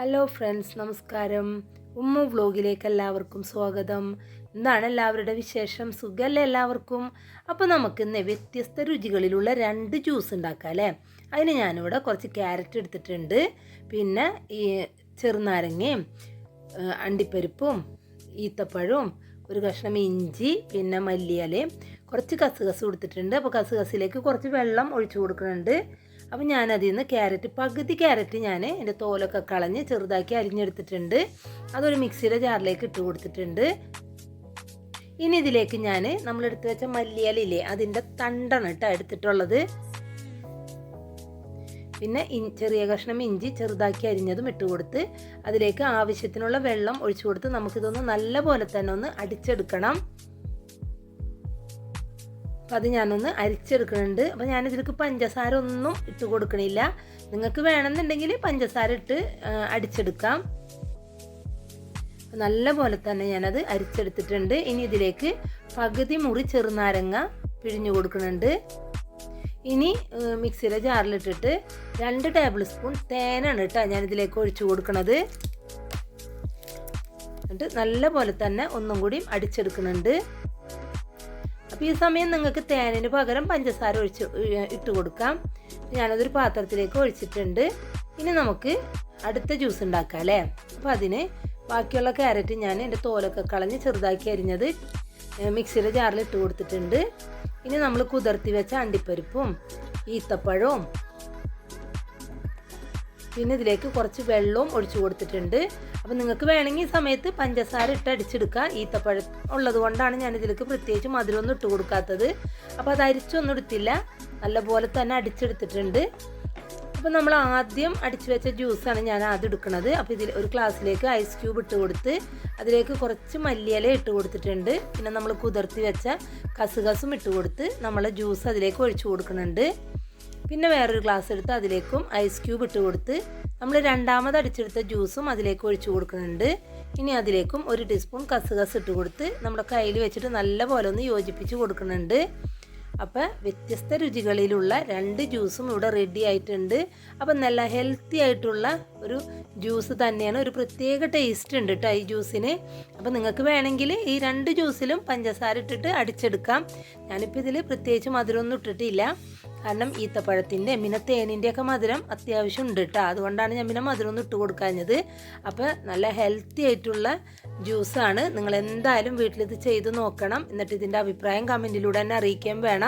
Hello friends നമസ്കാരം. ഉമ്മു വ്ലോഗിലേക്ക് എല്ലാവർക്കും സ്വാഗതം. എന്താണ് എല്ലാവരുടെ വിശേഷം. സുഖമല്ലേ എല്ലാവർക്കും? അപ്പോൾ നമുക്ക് ഇന്ന് വ്യത്യസ്ത രുചികളിലുള്ള രണ്ട് ജ്യൂസ് ഉണ്ടാക്കാം അല്ലേ? അതിന് ഞാനിവിടെ കുറച്ച് ക്യാരറ്റ് എടുത്തിട്ടുണ്ട്. പിന്നെ ഈ ചെറുനാരങ്ങയും അണ്ടിപ്പരിപ്പും ഈത്തപ്പഴവും ഒരു കഷ്ണം ഇഞ്ചി പിന്നെ മല്ലിയിലയും കുറച്ച് കസുകസ് കൊടുത്തിട്ടുണ്ട്. അപ്പോൾ കസുകസിലേക്ക് കുറച്ച് വെള്ളം ഒഴിച്ചു കൊടുക്കുന്നുണ്ട്. അപ്പം ഞാനതിൽ നിന്ന് ക്യാരറ്റ് പകുതി ക്യാരറ്റ് ഞാൻ എന്റെ തോലൊക്കെ കളഞ്ഞ് ചെറുതാക്കി അരിഞ്ഞെടുത്തിട്ടുണ്ട്. അതൊരു മിക്സിയുടെ ജാറിലേക്ക് ഇട്ട് കൊടുത്തിട്ടുണ്ട്. ഇനി ഇതിലേക്ക് ഞാൻ നമ്മളെടുത്ത് വെച്ച മല്ലിയിലയില്ലേ അതിന്റെ തണ്ടാണ് കേട്ടോ എടുത്തിട്ടുള്ളത്. പിന്നെ ചെറിയ കഷ്ണം ഇഞ്ചി ചെറുതാക്കി അരിഞ്ഞതും ഇട്ട് കൊടുത്ത് അതിലേക്ക് ആവശ്യത്തിനുള്ള വെള്ളം ഒഴിച്ചു കൊടുത്ത് നമുക്കിതൊന്ന് നല്ല പോലെ തന്നെ ഒന്ന് അടിച്ചെടുക്കണം. അപ്പം അത് ഞാനൊന്ന് അരിച്ചെടുക്കുന്നുണ്ട്. അപ്പം ഞാനിതിലേക്ക് പഞ്ചസാര ഒന്നും ഇട്ട് കൊടുക്കണില്ല. നിങ്ങൾക്ക് വേണമെന്നുണ്ടെങ്കിൽ പഞ്ചസാര ഇട്ട് അടിച്ചെടുക്കാം. നല്ല പോലെ തന്നെ ഞാനത് അരിച്ചെടുത്തിട്ടുണ്ട്. ഇനി ഇതിലേക്ക് പകുതി മുറി ചെറുനാരങ്ങ പിഴിഞ്ഞു കൊടുക്കുന്നുണ്ട്. ഇനി മിക്സിയിലെ ജാറിലിട്ടിട്ട് രണ്ട് ടേബിൾ സ്പൂൺ തേനാണ് കേട്ടോ ഞാനിതിലേക്ക് ഒഴിച്ചു കൊടുക്കണത്. എന്നിട്ട് നല്ല പോലെ തന്നെ ഒന്നും കൂടി അടിച്ചെടുക്കുന്നുണ്ട്. അപ്പോൾ ഈ സമയം നിങ്ങൾക്ക് തേനിന് പകരം പഞ്ചസാര ഒഴിച്ച് ഇട്ട് കൊടുക്കാം. ഞാനതൊരു പാത്രത്തിലേക്ക് ഒഴിച്ചിട്ടുണ്ട്. ഇനി നമുക്ക് അടുത്ത ജ്യൂസ് ഉണ്ടാക്കാം അല്ലേ? അപ്പോൾ അതിന് ബാക്കിയുള്ള ക്യാരറ്റ് ഞാൻ എന്റെ തോലൊക്കെ കളഞ്ഞ് ചെറുതാക്കി അരിഞ്ഞത് മിക്സിയുടെ ജാറിൽ ഇട്ട് കൊടുത്തിട്ടുണ്ട്. ഇനി നമ്മൾ കുതിർത്തി വെച്ച അണ്ടിപ്പരിപ്പും ഈത്തപ്പഴവും പിന്നെ ഇതിലേക്ക് കുറച്ച് വെള്ളവും ഒഴിച്ചു കൊടുത്തിട്ടുണ്ട്. അപ്പം നിങ്ങൾക്ക് വേണമെങ്കിൽ ഈ സമയത്ത് പഞ്ചസാര ഇട്ട് അടിച്ചെടുക്കുക. ഈത്തപ്പഴം ഉള്ളത് കൊണ്ടാണ് ഞാൻ ഇതിലേക്ക് പ്രത്യേകിച്ച് മധുരമൊന്നും ഇട്ട് കൊടുക്കാത്തത്. അപ്പോൾ അത് അരിച്ചൊന്നും എടുത്തില്ല. നല്ലപോലെ തന്നെ അടിച്ചെടുത്തിട്ടുണ്ട്. അപ്പോൾ നമ്മൾ ആദ്യം അടിച്ചു വെച്ച ജ്യൂസാണ് ഞാൻ ആദ്യം എടുക്കുന്നത്. അപ്പോൾ ഇതിൽ ഒരു ഗ്ലാസ്സിലേക്ക് ഐസ് ക്യൂബ് ഇട്ട് കൊടുത്ത് അതിലേക്ക് കുറച്ച് മല്ലിയില ഇട്ട് കൊടുത്തിട്ടുണ്ട്. പിന്നെ നമ്മൾ കുതിർത്തി വെച്ച കസുകസും ഇട്ട് കൊടുത്ത് നമ്മൾ ജ്യൂസ് അതിലേക്ക് ഒഴിച്ചു കൊടുക്കുന്നുണ്ട്. പിന്നെ വേറൊരു ഗ്ലാസ് എടുത്ത് അതിലേക്കും ഐസ് ക്യൂബ് ഇട്ട് കൊടുത്ത് നമ്മൾ രണ്ടാമത് അടിച്ചെടുത്ത ജ്യൂസും അതിലേക്ക് ഒഴിച്ചു കൊടുക്കുന്നുണ്ട്. ഇനി അതിലേക്കും ഒരു ടീസ്പൂൺ കസുകസ് ഇട്ട് കൊടുത്ത് നമ്മുടെ കയ്യിൽ വെച്ചിട്ട് നല്ലപോലെ ഒന്ന് യോജിപ്പിച്ച് കൊടുക്കുന്നുണ്ട്. അപ്പോൾ വ്യത്യസ്ത രുചികളിലുള്ള രണ്ട് ജ്യൂസും ഇവിടെ റെഡി ആയിട്ടുണ്ട്. അപ്പം നല്ല ഹെൽത്തി ആയിട്ടുള്ള ഒരു ജ്യൂസ് തന്നെയാണ്. ഒരു പ്രത്യേക ടേസ്റ്റ് ഉണ്ട് കേട്ടോ ഈ ജ്യൂസിന്. അപ്പോൾ നിങ്ങൾക്ക് വേണമെങ്കിൽ ഈ രണ്ട് ജ്യൂസിലും പഞ്ചസാര ഇട്ടിട്ട് അടിച്ചെടുക്കാം. ഞാനിപ്പോൾ ഇതിൽ പ്രത്യേകിച്ച് മധുരമൊന്നും ഇട്ടിട്ടില്ല. കാരണം ഈത്തപ്പഴത്തിന്റെ പിന്നെ തേനിന്റെ ഒക്കെ മധുരം അത്യാവശ്യം ഉണ്ട് കേട്ടോ അതുകൊണ്ടാണ് ഞാൻ പിന്നെ മധുരം ഒന്നും ഇട്ട് കൊടുക്കാഞ്ഞത്. അപ്പോൾ നല്ല ഹെൽത്തി ആയിട്ടുള്ള ജ്യൂസാണ്. നിങ്ങൾ എന്തായാലും വീട്ടിലിത് ചെയ്ത് നോക്കണം. എന്നിട്ട് ഇതിന്റെ അഭിപ്രായം കമന്റിലൂടെ തന്നെ അറിയിക്കുകയും വേണം.